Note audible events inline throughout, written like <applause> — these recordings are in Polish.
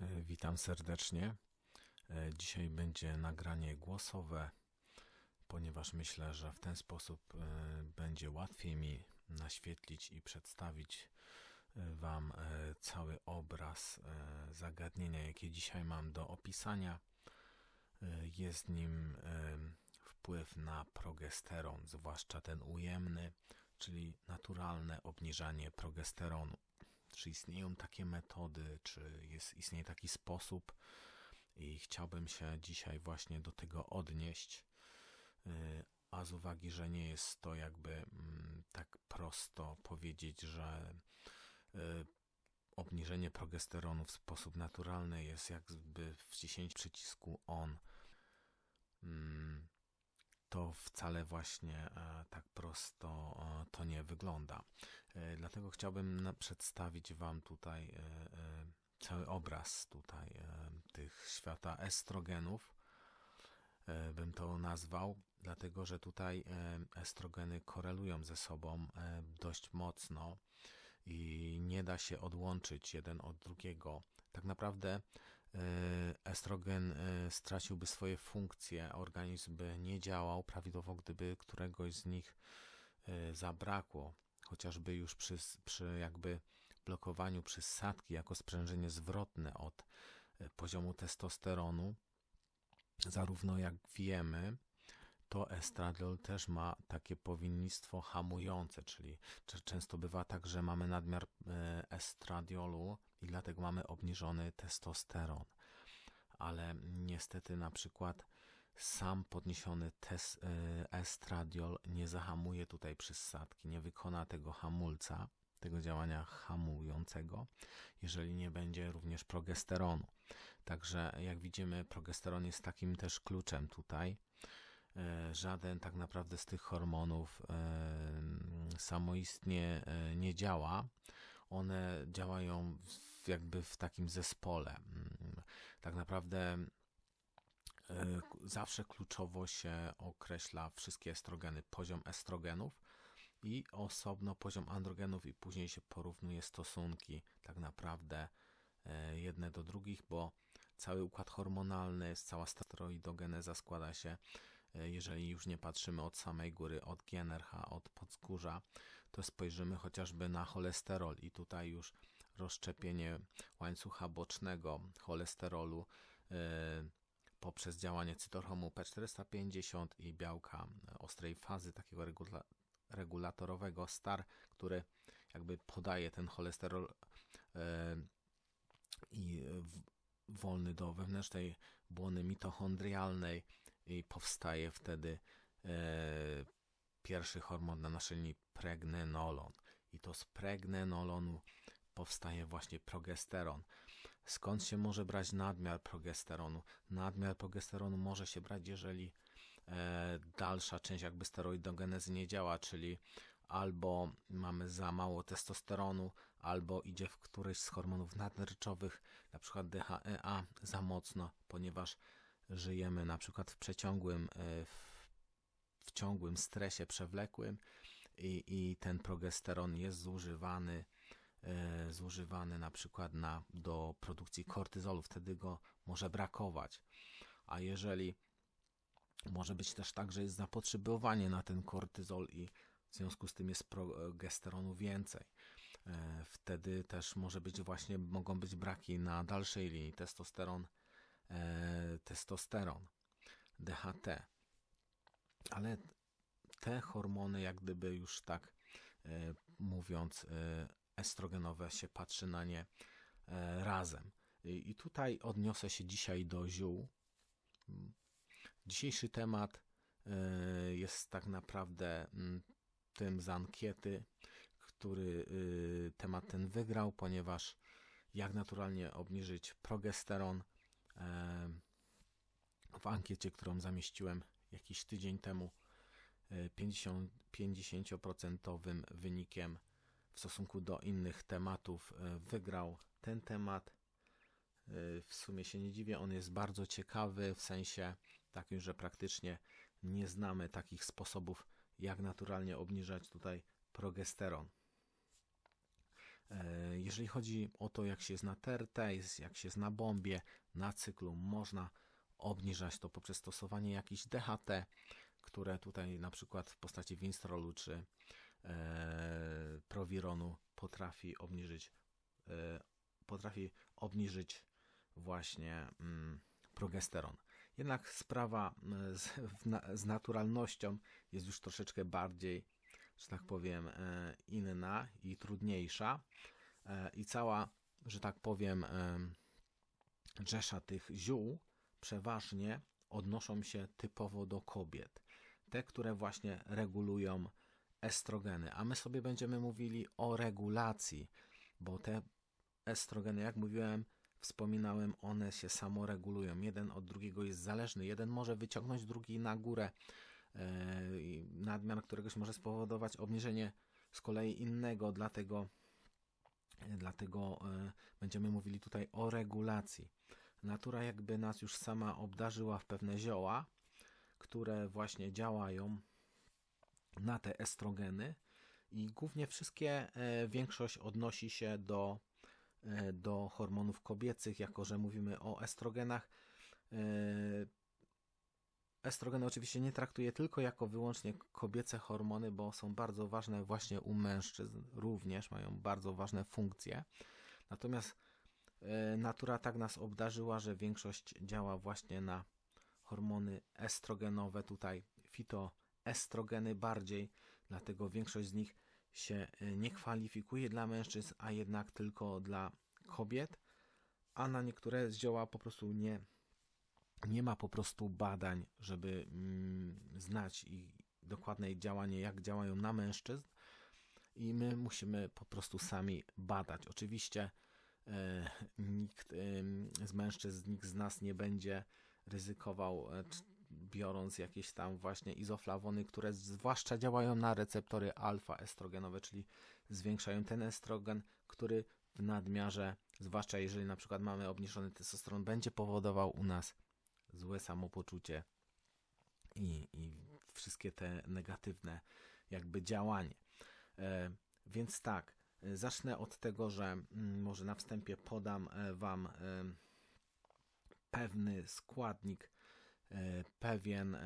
E, Witam serdecznie. E, Dzisiaj będzie nagranie głosowe, ponieważ myślę, że w ten sposób e, będzie łatwiej mi naświetlić i przedstawić Wam cały obraz zagadnienia, jakie dzisiaj mam do opisania. Jest nim wpływ na progesteron, zwłaszcza ten ujemny, czyli naturalne obniżanie progesteronu czy istnieją takie metody, czy jest, istnieje taki sposób i chciałbym się dzisiaj właśnie do tego odnieść. Y, A z uwagi, że nie jest to jakby mm, tak prosto powiedzieć, że y, obniżenie progesteronu w sposób naturalny jest jakby wciśnięcie przycisku on, mm, to wcale właśnie e, tak prosto e, to nie wygląda. E, Dlatego chciałbym na- przedstawić Wam tutaj cały obraz tutaj tych świata estrogenów, bym to nazwał, dlatego że tutaj estrogeny korelują ze sobą dość mocno i nie da się odłączyć jeden od drugiego. Tak naprawdę estrogen e, straciłby swoje funkcje, organizm by nie działał prawidłowo, gdyby któregoś z nich e, zabrakło. Chociażby już przy, przy jakby blokowaniu przysadki jako sprzężenie zwrotne od e, poziomu testosteronu, zarówno jak wiemy, to estradiol też ma takie powinnictwo hamujące, czyli często bywa tak, że mamy nadmiar e, estradiolu i dlatego mamy obniżony testosteron. Ale niestety na przykład sam podniesiony tes, e, estradiol nie zahamuje tutaj przysadki, nie wykona tego hamulca, tego działania hamującego, jeżeli nie będzie również progesteronu. Także jak widzimy, progesteron jest takim też kluczem tutaj. E, Żaden tak naprawdę z tych hormonów e, samoistnie e, nie działa. One działają jakby w takim zespole. Mm, Tak naprawdę zawsze kluczowo się określa wszystkie estrogeny, poziom estrogenów i osobno poziom androgenów i później się porównuje stosunki tak naprawdę jedne do drugich, bo cały układ hormonalny, cała steroidogeneza składa się, jeżeli już nie patrzymy od samej góry, od GNRH, od podskórza, to spojrzymy chociażby na cholesterol. I tutaj już rozszczepienie łańcucha bocznego cholesterolu e, poprzez działanie cytochromu P450 i białka ostrej fazy, takiego regula regulatorowego STAR, który jakby podaje ten cholesterol e, i w, wolny do wewnętrznej błony mitochondrialnej i powstaje wtedy e, pierwszy hormon na naszej linii pregnenolon. I to z pregnenolonu powstaje właśnie progesteron. Skąd się może brać nadmiar progesteronu? Nadmiar progesteronu może się brać, jeżeli e, dalsza część jakby steroidogenezy nie działa, czyli albo mamy za mało testosteronu, albo idzie w któryś z hormonów nadnerczowych, na przykład DHEA za mocno, ponieważ żyjemy na przykład w przeciągłym, e, w, w ciągłym stresie przewlekłym i, i ten progesteron jest zużywany e, zużywany na przykład na, do produkcji kortyzolu, wtedy go może brakować. A jeżeli może być też tak, że jest zapotrzebowanie na ten kortyzol i w związku z tym jest progesteronu więcej. E, Wtedy też może być właśnie, mogą być braki na dalszej linii testosteron, testosteron, DHT. Ale te hormony, jak gdyby już tak e, mówiąc, e, estrogenowe się patrzy na nie e, razem. I, tutaj odniosę się dzisiaj do ziół. Dzisiejszy temat e, jest tak naprawdę mm, tym z ankiety, który y, temat ten wygrał, ponieważ jak naturalnie obniżyć progesteron e, w ankiecie, którą zamieściłem jakiś tydzień temu, e, 50, 50% wynikiem w stosunku do innych tematów e, wygrał ten temat. E, W sumie się nie dziwię, on jest bardzo ciekawy w sensie takim, że praktycznie nie znamy takich sposobów, jak naturalnie obniżać tutaj progesteron. Jeżeli chodzi o to, jak się jest na TRT, jak się jest na bombie, na cyklu, można obniżać to poprzez stosowanie jakichś DHT, które tutaj na przykład w postaci Winstrolu czy e, Provieronu potrafi obniżyć e, potrafi obniżyć właśnie mm, progesteron. Jednak sprawa mm, z, z naturalnością jest już troszeczkę bardziej, że tak powiem, e, inna i trudniejsza. E, I cała, że tak powiem, em, rzesza tych ziół przeważnie odnoszą się typowo do kobiet. Te, które właśnie regulują estrogeny. A my sobie będziemy mówili o regulacji, bo te estrogeny, jak mówiłem, wspominałem, one się samoregulują. Jeden od drugiego jest zależny. Jeden może wyciągnąć drugi na górę. e, Nadmiar któregoś może spowodować obniżenie z kolei innego, dlatego, dlatego e, będziemy mówili tutaj o regulacji. Natura jakby nas już sama obdarzyła w pewne zioła, które właśnie działają na te estrogeny i głównie wszystkie, e, większość odnosi się do, e, do hormonów kobiecych, jako że mówimy o estrogenach. Estrogeny oczywiście nie traktuję tylko jako wyłącznie kobiece hormony, bo są bardzo ważne właśnie u mężczyzn, również mają bardzo ważne funkcje. Natomiast e, natura tak nas obdarzyła, że większość działa właśnie na hormony estrogenowe, tutaj fitoestrogeny bardziej, dlatego większość z nich się e, nie kwalifikuje dla mężczyzn, a jednak tylko dla kobiet, a na niektóre zioła po prostu nie, nie ma po prostu badań, żeby mm, znać ich dokładne działanie, jak działają na mężczyzn i my musimy po prostu sami badać. Oczywiście e, nikt em, z mężczyzn, nikt z nas nie będzie ryzykował, e, biorąc jakieś tam właśnie izoflawony, które zwłaszcza działają na receptory alfa-estrogenowe, czyli zwiększają ten estrogen, który w nadmiarze, zwłaszcza jeżeli na przykład mamy obniżony testosteron, będzie powodował u nas złe samopoczucie i, i wszystkie te negatywne jakby działanie. E, więc tak, e, zacznę od tego, że mm, może na wstępie podam e, Wam pewny składnik, pewien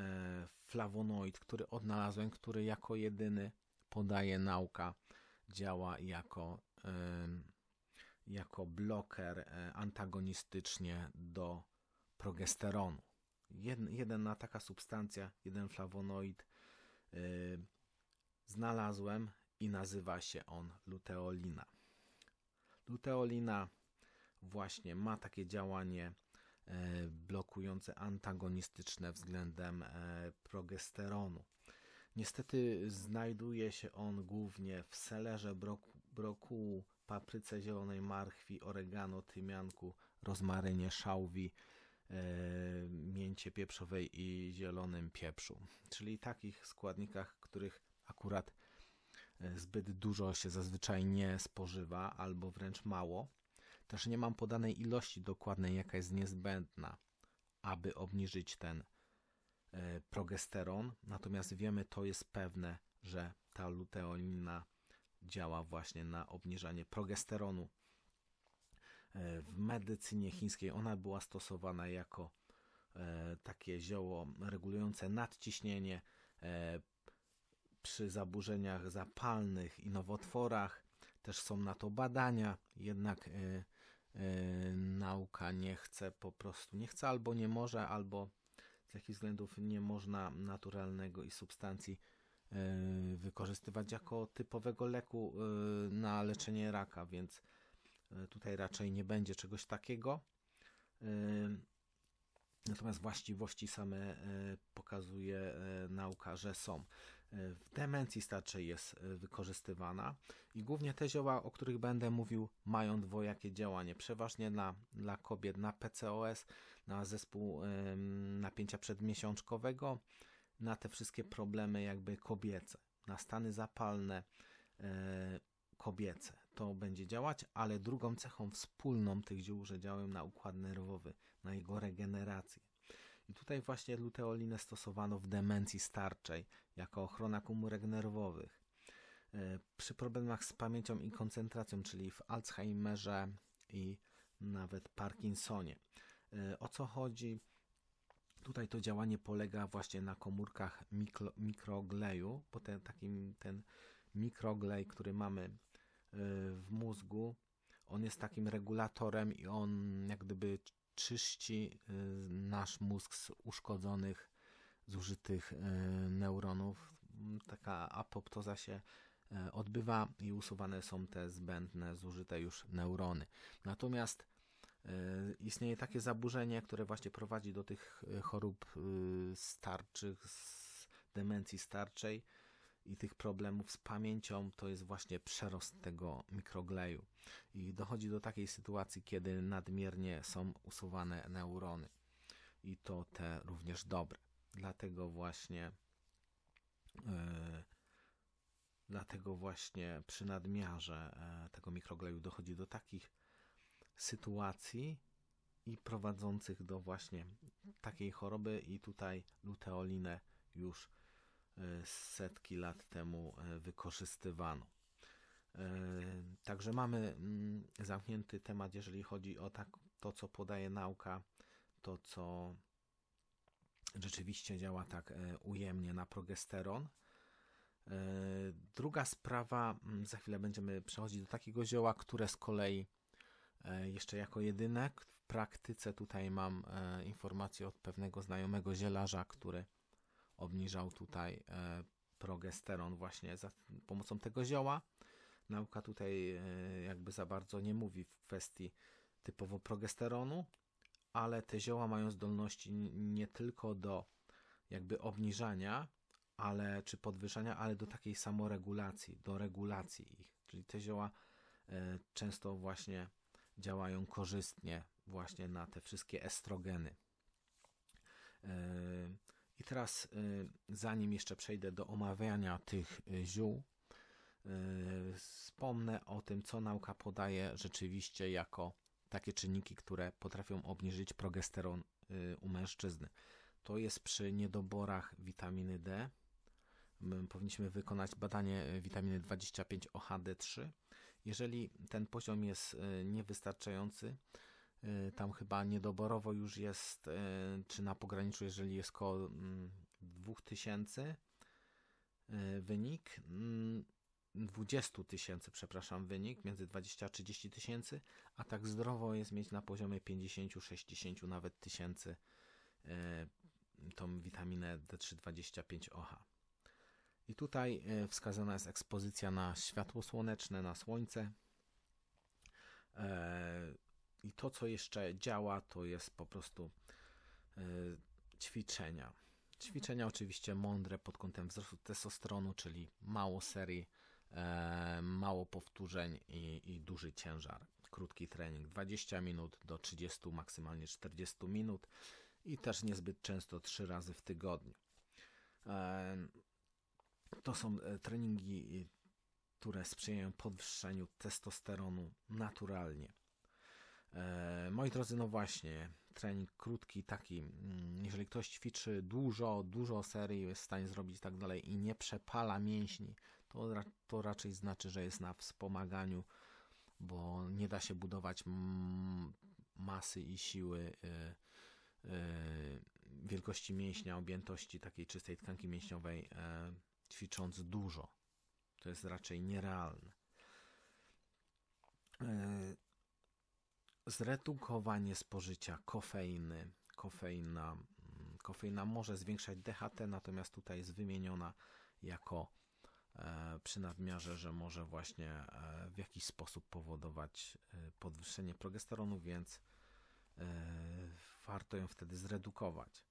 flawonoid, który odnalazłem, który jako jedyny podaje nauka, działa jako, jako bloker antagonistycznie do progesteronu. Jed, jedna taka substancja, jeden flawonoid y, znalazłem i nazywa się on luteolina. Luteolina właśnie ma takie działanie e, blokujące antagonistyczne względem e, progesteronu. Niestety znajduje się on głównie w selerze, broku, brokułu, papryce zielonej marchwi, oregano, tymianku, rozmarynie, szałwi, mięcie pieprzowej i zielonym pieprzu. Czyli takich składnikach, których akurat e, zbyt dużo się zazwyczaj nie spożywa, albo wręcz mało. Też nie mam podanej ilości dokładnej, jaka jest niezbędna, aby obniżyć ten e, progesteron. Natomiast wiemy, to jest pewne, że ta luteolina działa właśnie na obniżanie progesteronu. E, W medycynie chińskiej ona była stosowana jako e, takie zioło regulujące nadciśnienie e, przy zaburzeniach zapalnych i nowotworach. Też są na to badania, jednak nauka nie chce po prostu, nie chce albo nie może, albo z jakichś względów nie można naturalnego i substancji wykorzystywać jako typowego leku na leczenie raka, więc tutaj raczej nie będzie czegoś takiego. E, Natomiast właściwości same e, pokazuje e, nauka, że są. E, W demencji starczej jest e, wykorzystywana i głównie te zioła, o których będę mówił, mają dwojakie działanie. Przeważnie na, dla kobiet na PCOS, na zespół napięcia przedmiesiączkowego, na te wszystkie problemy jakby kobiece, na stany zapalne e, kobiece. To będzie działać, ale drugą cechą wspólną tych ziół, że działają na układ nerwowy, na jego regenerację. I tutaj właśnie luteolinę stosowano w demencji starczej jako ochrona komórek nerwowych. E, Przy problemach z pamięcią i koncentracją, czyli w Alzheimerze i nawet Parkinsonie. E, O co chodzi? Tutaj to działanie polega właśnie na komórkach mikro, mikrogleju, bo ten, takim, ten mikroglej, który mamy w mózgu, on jest takim regulatorem i on jak gdyby czyści y, nasz mózg z uszkodzonych, zużytych y, neuronów. Taka apoptoza się y, odbywa i usuwane są te zbędne, zużyte już neurony. Natomiast y, istnieje takie zaburzenie, które właśnie prowadzi do tych y, chorób y, starczych, demencji starczej i tych problemów z pamięcią, to jest właśnie przerost tego mikrogleju. I dochodzi do takiej sytuacji, kiedy nadmiernie są usuwane neurony. I to te również dobre. Dlatego właśnie e, dlatego właśnie przy nadmiarze e, tego mikrogleju dochodzi do takich sytuacji i prowadzących do właśnie takiej choroby i tutaj luteolinę już setki lat temu e, wykorzystywano. E, Także mamy mm, zamknięty temat, jeżeli chodzi o tak, to, co podaje nauka, to, co rzeczywiście działa tak e, ujemnie na progesteron. E, Druga sprawa, mm, za chwilę będziemy przechodzić do takiego zioła, które z kolei e, jeszcze jako jedyne w praktyce tutaj mam e, informację od pewnego znajomego zielarza, który obniżał tutaj e, progesteron właśnie za pomocą tego zioła. Nauka tutaj e, jakby za bardzo nie mówi w kwestii typowo progesteronu, ale te zioła mają zdolności nie tylko do jakby obniżania, ale czy podwyższania, ale do takiej samoregulacji, do regulacji ich. Czyli te zioła e, często właśnie działają korzystnie właśnie na te wszystkie estrogeny. I teraz, e, zanim jeszcze przejdę do omawiania tych e, ziół, e, wspomnę o tym, co nauka podaje rzeczywiście jako takie czynniki, które potrafią obniżyć progesteron y, u mężczyzny. To jest przy niedoborach witaminy D. My powinniśmy wykonać badanie y, witaminy 25-OHD3. Jeżeli ten poziom jest y, niewystarczający, y, tam chyba niedoborowo już jest, y, czy na pograniczu, jeżeli jest koło mm, 2000 y, wynik, mm, 20 tysięcy, przepraszam, wynik, między 20 a 30 tysięcy, a tak zdrowo jest mieć na poziomie 50, 60 nawet tysięcy e, tą witaminę D325OH. I tutaj e, wskazana jest ekspozycja na światło słoneczne, na słońce. I to, co jeszcze działa, to jest po prostu e, ćwiczenia. Ćwiczenia oczywiście mądre pod kątem wzrostu testosteronu, czyli mało serii, e, mało powtórzeń i, i duży ciężar. Krótki trening 20 minut do 30, maksymalnie 40 minut i też niezbyt często 3 razy w tygodniu. E, to są treningi, które sprzyjają podwyższeniu testosteronu naturalnie. E, moi drodzy, no właśnie, trening krótki, taki, mm, jeżeli ktoś ćwiczy dużo, dużo serii, jest w stanie zrobić i tak dalej i nie przepala mięśni, to, to raczej znaczy, że jest na wspomaganiu, bo nie da się budować mm, masy i siły y, y, wielkości mięśnia, objętości takiej czystej tkanki mięśniowej, e, ćwicząc dużo. To jest raczej nierealne. E, zredukowanie spożycia kofeiny. Kofeina, mm, kofeina może zwiększać DHT, natomiast tutaj jest wymieniona jako e, przy nadmiarze, że może właśnie e, w jakiś sposób powodować e, podwyższenie progesteronu, więc warto ją wtedy zredukować.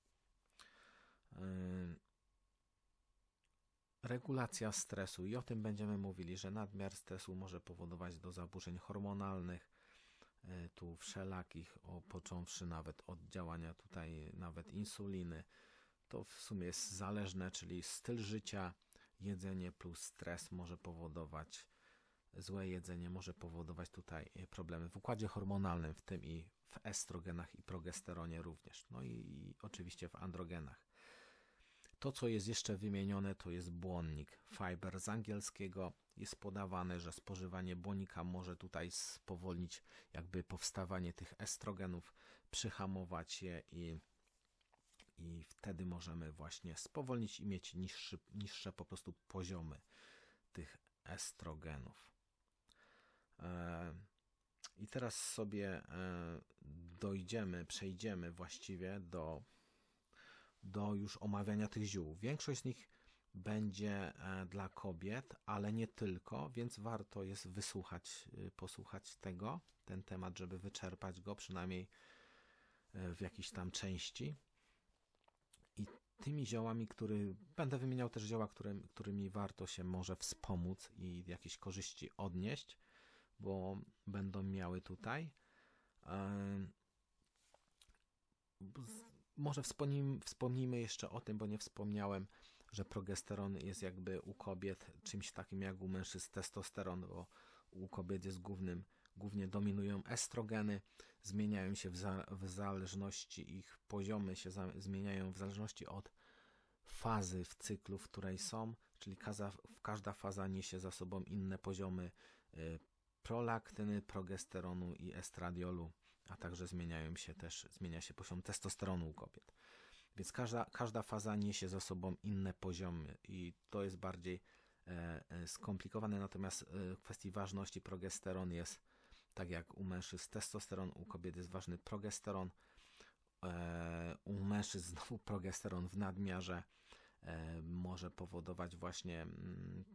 Regulacja stresu i o tym będziemy mówili, że nadmiar stresu może powodować do zaburzeń hormonalnych, tu wszelakich, o, począwszy nawet od działania tutaj nawet insuliny. To w sumie jest zależne, czyli styl życia, jedzenie plus stres może powodować, złe jedzenie może powodować tutaj e, problemy w układzie hormonalnym, w tym i w estrogenach i progesteronie również, no i, i oczywiście w androgenach. To, co jest jeszcze wymienione, to jest błonnik. Fiber z angielskiego jest podawane, że spożywanie błonika może tutaj spowolnić jakby powstawanie tych estrogenów, przyhamować je i, i wtedy możemy właśnie spowolnić i mieć niższy, niższe po prostu poziomy tych estrogenów. E, I teraz sobie e, dojdziemy, przejdziemy właściwie do, do już omawiania tych ziół. Większość z nich będzie e, dla kobiet, ale nie tylko, więc warto jest wysłuchać, posłuchać tego, ten temat, żeby wyczerpać go przynajmniej w jakiejś tam części. I tymi ziołami, który będę wymieniał też zioła, które, którymi warto się może wspomóc i jakieś korzyści odnieść, bo będą miały tutaj. Może wspomnijmy, wspomnijmy jeszcze o tym, bo nie wspomniałem, że progesteron jest jakby u kobiet czymś takim jak u mężczyzn testosteron, bo u kobiet jest głównym, głównie dominują estrogeny, zmieniają się w, za, w zależności, ich poziomy się za, zmieniają w zależności od fazy w cyklu, w której są, czyli każda, faza niesie za sobą inne poziomy y, prolaktyny, progesteronu i estradiolu, a także zmieniają się też, zmienia się poziom testosteronu u kobiet. Więc każda, każda faza niesie za sobą inne poziomy i to jest bardziej e, e skomplikowane, natomiast e, w kwestii ważności progesteron jest tak jak u mężczyzn testosteron, u kobiet jest ważny progesteron, u mężczyzn <laughs> znowu progesteron w nadmiarze może powodować właśnie mm,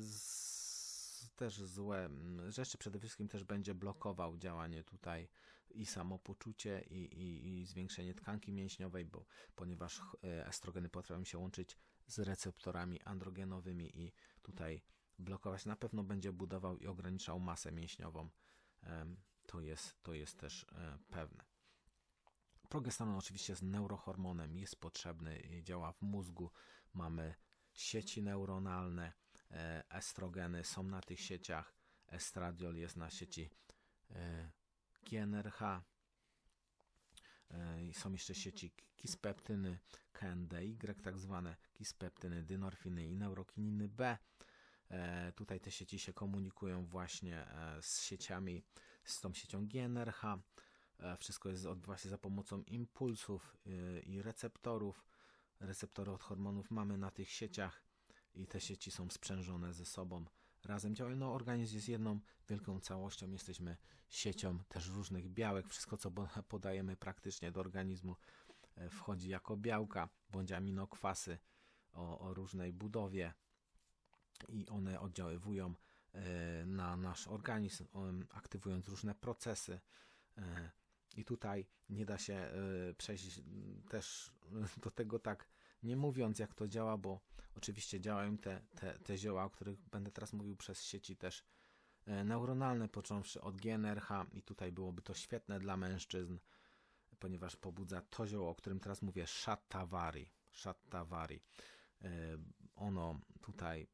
z, też złe mm, rzeczy. Przede wszystkim też będzie blokował działanie tutaj i samopoczucie, i, i, i zwiększenie tkanki mięśniowej, bo ponieważ estrogeny potrafią się łączyć z receptorami androgenowymi i tutaj blokować. Na pewno będzie budował i ograniczał masę mięśniową. To jest, to jest też e, pewne. Progesteron oczywiście jest neurohormonem, jest potrzebny, działa w mózgu. Mamy sieci neuronalne, e, estrogeny są na tych sieciach, estradiol jest na sieci e, GNRH. Są jeszcze sieci kispeptyny, KNDY, tak zwane kispeptyny, dynorfiny i neurokininy B. E, tutaj te sieci się komunikują właśnie e, z sieciami, z tą siecią GNRH. E, wszystko jest właśnie za pomocą impulsów i receptorów. Receptory od hormonów mamy na tych sieciach i te sieci są sprzężone ze sobą. Razem działają. No, organizm jest jedną wielką całością. Jesteśmy siecią też różnych białek. Wszystko, co <laughs> podajemy praktycznie do organizmu, wchodzi jako białka bądź aminokwasy o, o różnej budowie i one oddziaływują e, na nasz organizm, aktywując różne procesy. E, I tutaj nie da się e, przejść też <laughs> do tego tak nie mówiąc, jak to działa, bo oczywiście działają te, te, te zioła, o których będę teraz mówił przez sieci też neuronalne, począwszy od GNRH i tutaj byłoby to świetne dla mężczyzn, ponieważ pobudza to zioło, o którym teraz mówię, Shatavari. Shatavari. Ono tutaj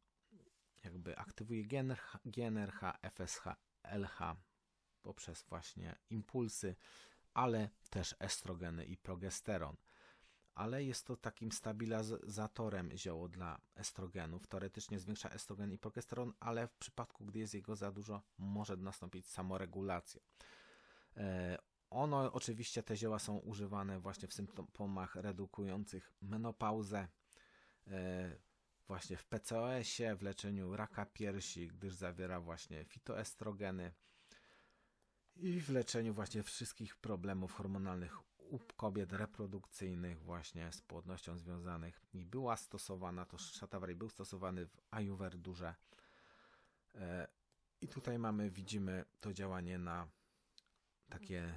jakby aktywuje GNRH, GNRH, FSH, LH poprzez właśnie impulsy, ale też estrogeny i progesteron. Ale jest to takim stabilizatorem zioło dla estrogenów. Teoretycznie zwiększa estrogen i progesteron, ale w przypadku, gdy jest jego za dużo, może nastąpić samoregulacja. E, ono, oczywiście te zioła są używane właśnie w symptomach redukujących menopauzę, e, właśnie w PCOS-ie, w leczeniu raka piersi, gdyż zawiera właśnie fitoestrogeny i w leczeniu właśnie wszystkich problemów hormonalnych u kobiet reprodukcyjnych właśnie z płodnością związanych i była stosowana, to szatawari był stosowany w Ayurvedurze e, i tutaj mamy, widzimy to działanie na takie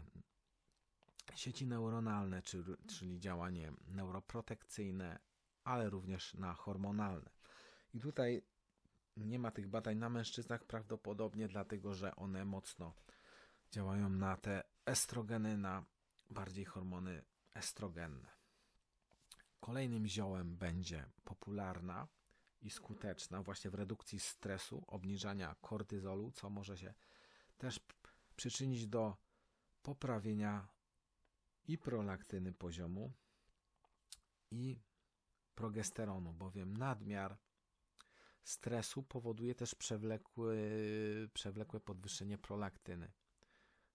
sieci neuronalne, czyli działanie neuroprotekcyjne, ale również na hormonalne. I tutaj nie ma tych badań na mężczyznach prawdopodobnie dlatego, że one mocno działają na te estrogeny, na bardziej hormony estrogenne. Kolejnym ziołem będzie popularna i skuteczna właśnie w redukcji stresu, obniżania kortyzolu, co może się też przyczynić do poprawienia i prolaktyny poziomu i progesteronu, bowiem nadmiar stresu powoduje też przewlekły, przewlekłe podwyższenie prolaktyny.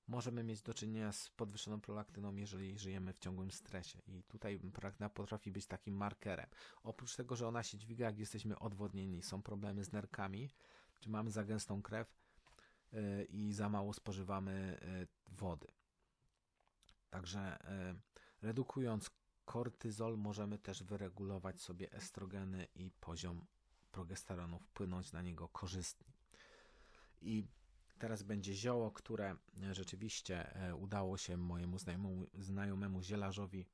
Możemy mieć do czynienia z podwyższoną prolaktyną, jeżeli żyjemy w ciągłym stresie. I tutaj prolaktyna potrafi być takim markerem. Oprócz tego, że ona się dźwiga, jak jesteśmy odwodnieni, są problemy z nerkami, czy mamy za gęstą krew yy, i za mało spożywamy yy, wody. Także yy, redukując kortyzol, możemy też wyregulować sobie estrogeny i poziom progesteronu, wpłynąć na niego korzystnie. I teraz będzie zioło, które rzeczywiście e, udało się mojemu znajomemu, znajomemu zielarzowi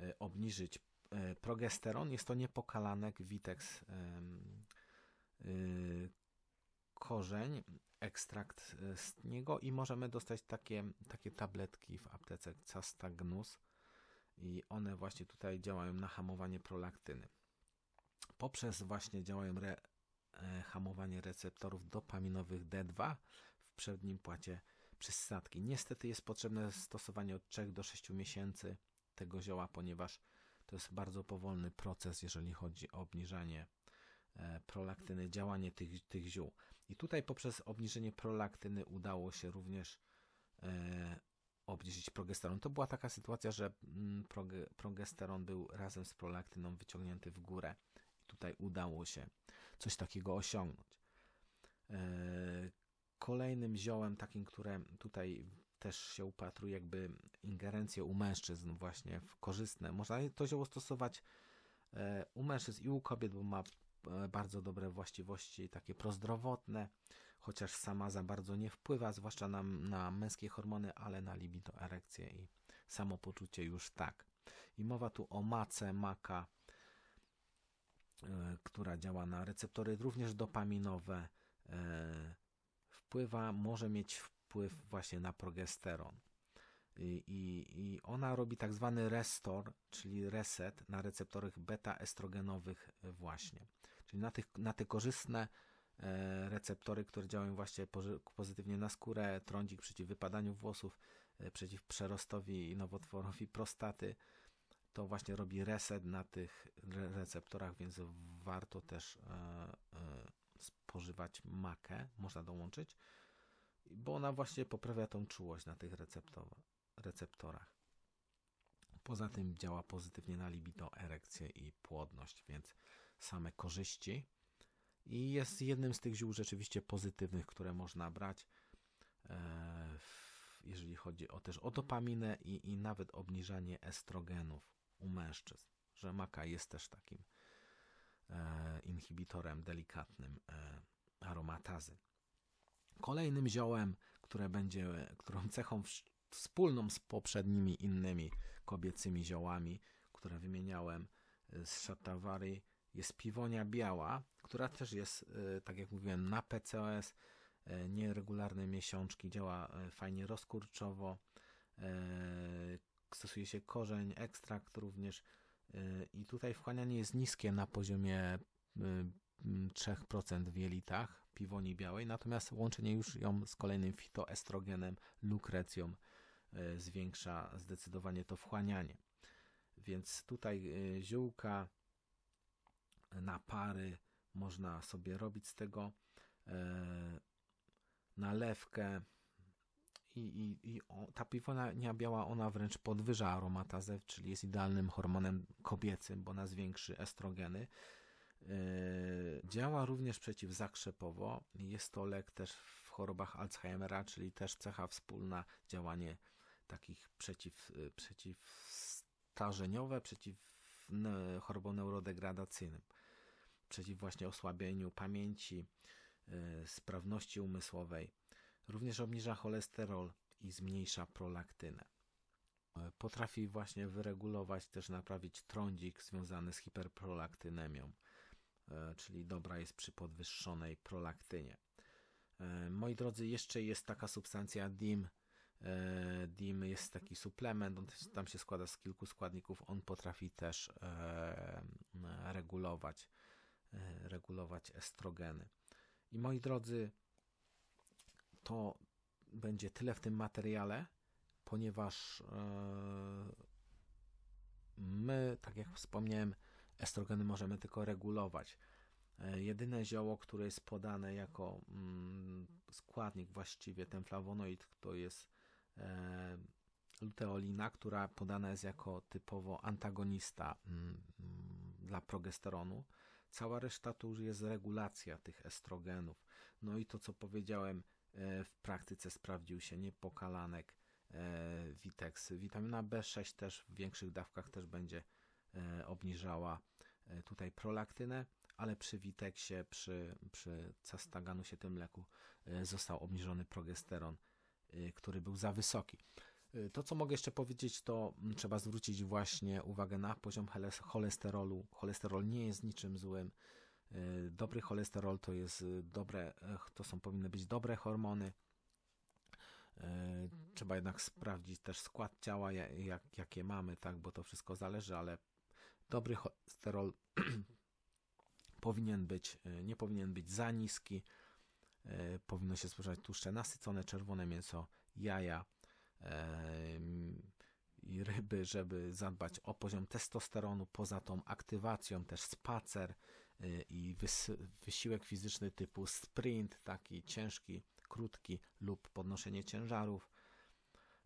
e, obniżyć e, progesteron. Jest to niepokalanek Vitex korzeń, ekstrakt z niego i możemy dostać takie, takie tabletki w aptece Castagnus i one właśnie tutaj działają na hamowanie prolaktyny. Poprzez właśnie działają re, e, hamowanie receptorów dopaminowych D2 w przednim płacie przysadki. Niestety jest potrzebne stosowanie od 3 do 6 miesięcy tego zioła, ponieważ to jest bardzo powolny proces, jeżeli chodzi o obniżanie e, prolaktyny, działanie tych, tych ziół. I tutaj poprzez obniżenie prolaktyny udało się również e, obniżyć progesteron. To była taka sytuacja, że mm, progesteron był razem z prolaktyną wyciągnięty w górę i tutaj udało się coś takiego osiągnąć. E, kolejnym ziołem takim, które tutaj też się upatruje jakby ingerencję u mężczyzn właśnie w korzystne. Można to zioło stosować e, u mężczyzn i u kobiet, bo ma e, bardzo dobre właściwości takie prozdrowotne, chociaż sama za bardzo nie wpływa, zwłaszcza na, na męskie hormony, ale na libido, erekcję i samopoczucie już tak. I mowa tu o mace, maka, która działa na receptory również dopaminowe, e, wpływa, może mieć wpływ właśnie na progesteron. I, i, I, ona robi tak zwany restore, czyli reset na receptorach beta-estrogenowych właśnie. Czyli na, tych, na te korzystne E, receptory, które działają właśnie pozytywnie na skórę, trądzik przeciw wypadaniu włosów, e, przeciw przerostowi i nowotworowi prostaty. To właśnie robi reset na tych receptorach, więc warto też e, spożywać makę, można dołączyć, bo ona właśnie poprawia tą czułość na tych receptorach. Poza tym działa pozytywnie na libido, erekcję i płodność, więc same korzyści i jest jednym z tych ziół rzeczywiście pozytywnych, które można brać, e, jeżeli chodzi o też o dopaminę i, i nawet obniżanie estrogenów u mężczyzn, że maka jest też takim e, inhibitorem delikatnym e, aromatazy. Kolejnym ziołem, które będzie, którą cechą wspólną z poprzednimi innymi kobiecymi ziołami, które wymieniałem z Shatawari, jest piwonia biała, która też jest, e, tak jak mówiłem, na PCOS, e, nieregularne miesiączki, działa e, fajnie rozkurczowo, stosuje się korzeń, ekstrakt również i tutaj wchłanianie jest niskie na poziomie 3% w jelitach piwoni białej, natomiast łączenie już ją z kolejnym fitoestrogenem, lukrecją zwiększa zdecydowanie to wchłanianie. Więc tutaj ziółka na pary, można sobie robić z tego nalewkę i, i, i o, ta piwonia biała, ona wręcz podwyża aromatazę, czyli jest idealnym hormonem kobiecym, bo ona zwiększy estrogeny. E, działa również przeciwzakrzepowo. Jest to lek też w chorobach Alzheimera, czyli też cecha wspólna działanie takich przeciw, przeciwstarzeniowe, przeciw chorobom neurodegradacyjnym przeciw właśnie osłabieniu pamięci, yy, sprawności umysłowej. Również obniża cholesterol i zmniejsza prolaktynę. E, potrafi właśnie wyregulować, też naprawić trądzik związany z hiperprolaktynemią, yy, czyli dobra jest przy podwyższonej prolaktynie. Yy, moi drodzy, jeszcze jest taka substancja DIM. DIM jest taki suplement, on tam się składa z kilku składników, on potrafi też regulować E, regulować estrogeny. I moi drodzy, to będzie tyle w tym materiale, ponieważ e, my, tak jak wspomniałem, estrogeny możemy tylko regulować. E, Jedyne zioło, które jest podane jako mm, składnik właściwie, ten flawonoid, to jest e, luteolina, która podana jest jako typowo antagonista mm, dla progesteronu. Cała reszta to już jest regulacja tych estrogenów. No i to, co powiedziałem, w praktyce sprawdził się niepokalanek e, Vitex. Witamina B6 też w większych dawkach też będzie e, obniżała e, tutaj prolaktynę, ale przy Vitexie, przy, przy castaganusie tym leku e, został obniżony progesteron, e, który był za wysoki. E, To, co mogę jeszcze powiedzieć, to mm, trzeba zwrócić właśnie uwagę na poziom chole- cholesterolu. Cholesterol nie jest niczym złym. E, Dobry cholesterol to jest e, dobre, e, to są powinny być dobre hormony. E, Trzeba jednak sprawdzić też skład ciała, ja- jak, jakie mamy, tak, bo to wszystko zależy, ale dobry cholesterol <clears throat> powinien być, nie powinien być za niski. Powinno się spożywać tłuszcze nasycone, czerwone mięso, jaja i ryby, żeby zadbać o poziom testosteronu. Poza tą aktywacją też spacer i wys- wysiłek fizyczny typu sprint, taki ciężki, krótki lub podnoszenie ciężarów.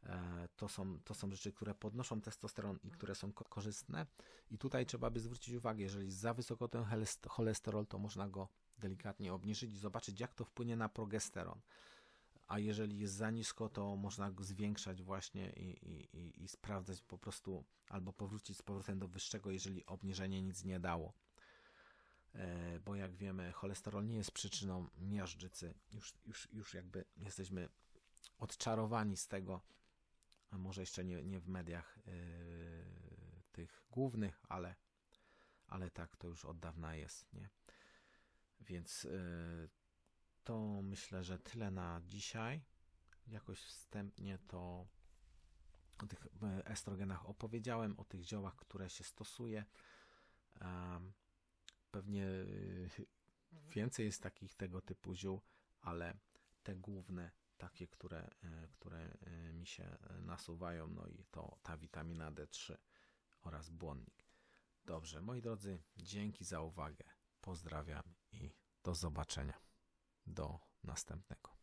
E, To są, to są rzeczy, które podnoszą testosteron i które są ko- korzystne. I tutaj trzeba by zwrócić uwagę, jeżeli za wysoko ten cholest- cholesterol, to można go delikatnie obniżyć i zobaczyć, jak to wpłynie na progesteron. A jeżeli jest za nisko, to można go zwiększać właśnie i, i, i, i sprawdzać po prostu, albo powrócić z powrotem do wyższego, jeżeli obniżenie nic nie dało. E, Bo jak wiemy, cholesterol nie jest przyczyną miażdżycy. Już, już, już jakby jesteśmy odczarowani z tego, a może jeszcze nie, nie w mediach e, tych głównych, ale, ale tak to już od dawna jest, nie? Więc e, to myślę, że tyle na dzisiaj. Jakoś wstępnie to o tych estrogenach opowiedziałem, o tych ziołach, które się stosuje. Em, Pewnie e, więcej jest takich tego typu ziół, ale te główne, takie, które, e, które e, mi się e, nasuwają, no i to ta witamina D3 oraz błonnik. Dobrze, moi drodzy, dzięki za uwagę. Pozdrawiam i do zobaczenia. Do następnego.